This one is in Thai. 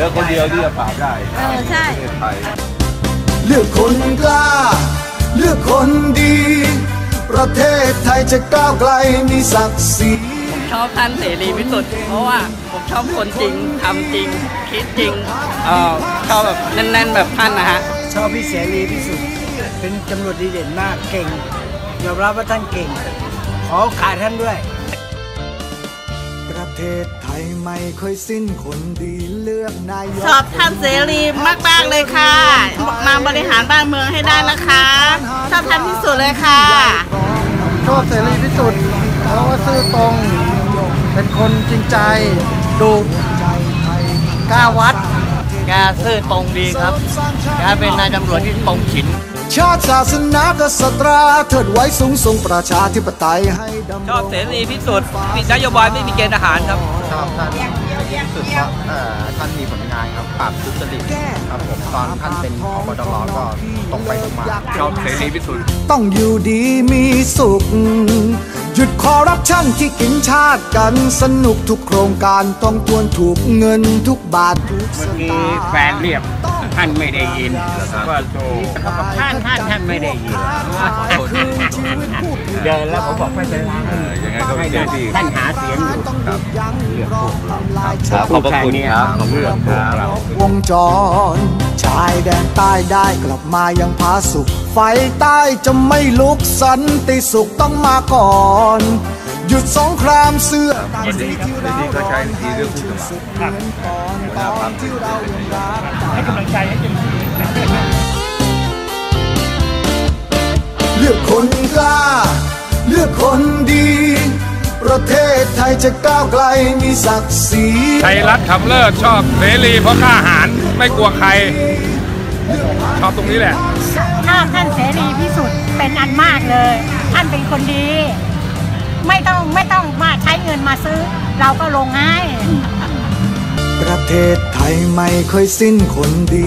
ลยเหลือคนเดียวที่จะปราบได้เออใช่ ประเทศไทยเลือกคนกล้า เลือกคนดี ประเทศไทยจะก้าวไกลมีศักดิ์ศรีชอบท่านเสรีพิสุทธิ์เพราะว่าผมชอบคนจริงทำจริง คิดจริงเออชอบแบบแน่นๆแบบท่านนะฮะ ชอบพี่เสรีพิสุทธิ์เป็นตำรวจดีเด่นมากเก่งยอมรับว่าท่านเก่ง ขอโอกาสท่านด้วยประ เทศไทยไม่เคยสิ้นคนดีเลือกนายกชอบท่านเสรีมากๆเลยค่ะ มาบริหารบ้านเมืองให้ได้นะคะ ชอบท่านที่สุดเลยค่ะ ชอบเสรีพิสุทธิ์เพราะว่าซื่อตรง เป็นคนจริงใจดุกล้าวัดแกซื่อตรงดีครับแกเป็นนายตำรวจที่ตรงฉิน ชาติศาสนากษัตราเถิดไว้สูงส่งประชาธิปไตยให้ดำรงชอบเสรีพิสุทธิ์มีนโยบายไม่มีเกณฑ์ทหารครับชอบท่านสุดเพราะเอ่อท่านมีผลงานครับปราบทุจริตครับผมตอนท่านเป็นพบตรก็ตรงไปตรงมาชอบเสรีพิสุทธิ์ต้องอยู่ดีมีสุข หยุดคอร์รัปชันที่กินชาติกันสนุกทุกโครงการต้องทวนถูกเงินทุกบาททุกสตางค์แฟนเรียกท่านไม่ได้ยินว่าโตเขาบอกท่านท่านท่านไม่ได้ยินเดินแล้วผมบอกไม่เป็นไรเออยังไงก็เป็นเจ้าที่ท่านหาเสียงอยู่ต้อง เราครับขอบพระคุณครับขอบคุณครับวงจร ชายแดนใต้ได้กลับมายังพาสุข ไฟใต้จะไม่ลุกสันติสุขต้องมาก่อนหยุดสงครามเสื้อวันนี้วันนี้ก็ใช้วิธีเรื่องผู้สมัครเหมือนตอนตอนที่เรายังรักให้กำลังใจให้เต็มที่เลือกคนกล้า เลือกคนดี ประเทศไทยจะก้าวไกลมีศักดิ์ศรีไทยรัฐคำเลิศชอบเสรีเพราะกล้าหาญไม่กลัวใคร ชอบตรงนี้แหละชอบท่านเสรีพิสุทธิ์เป็นอันมากเลย ท่านเป็นคนดี ไม่ต้องไม่ต้องมาใช้เงินมาซื้อ เราก็ลงให้ ประเทศไทยไม่เคยสิ้นคนดี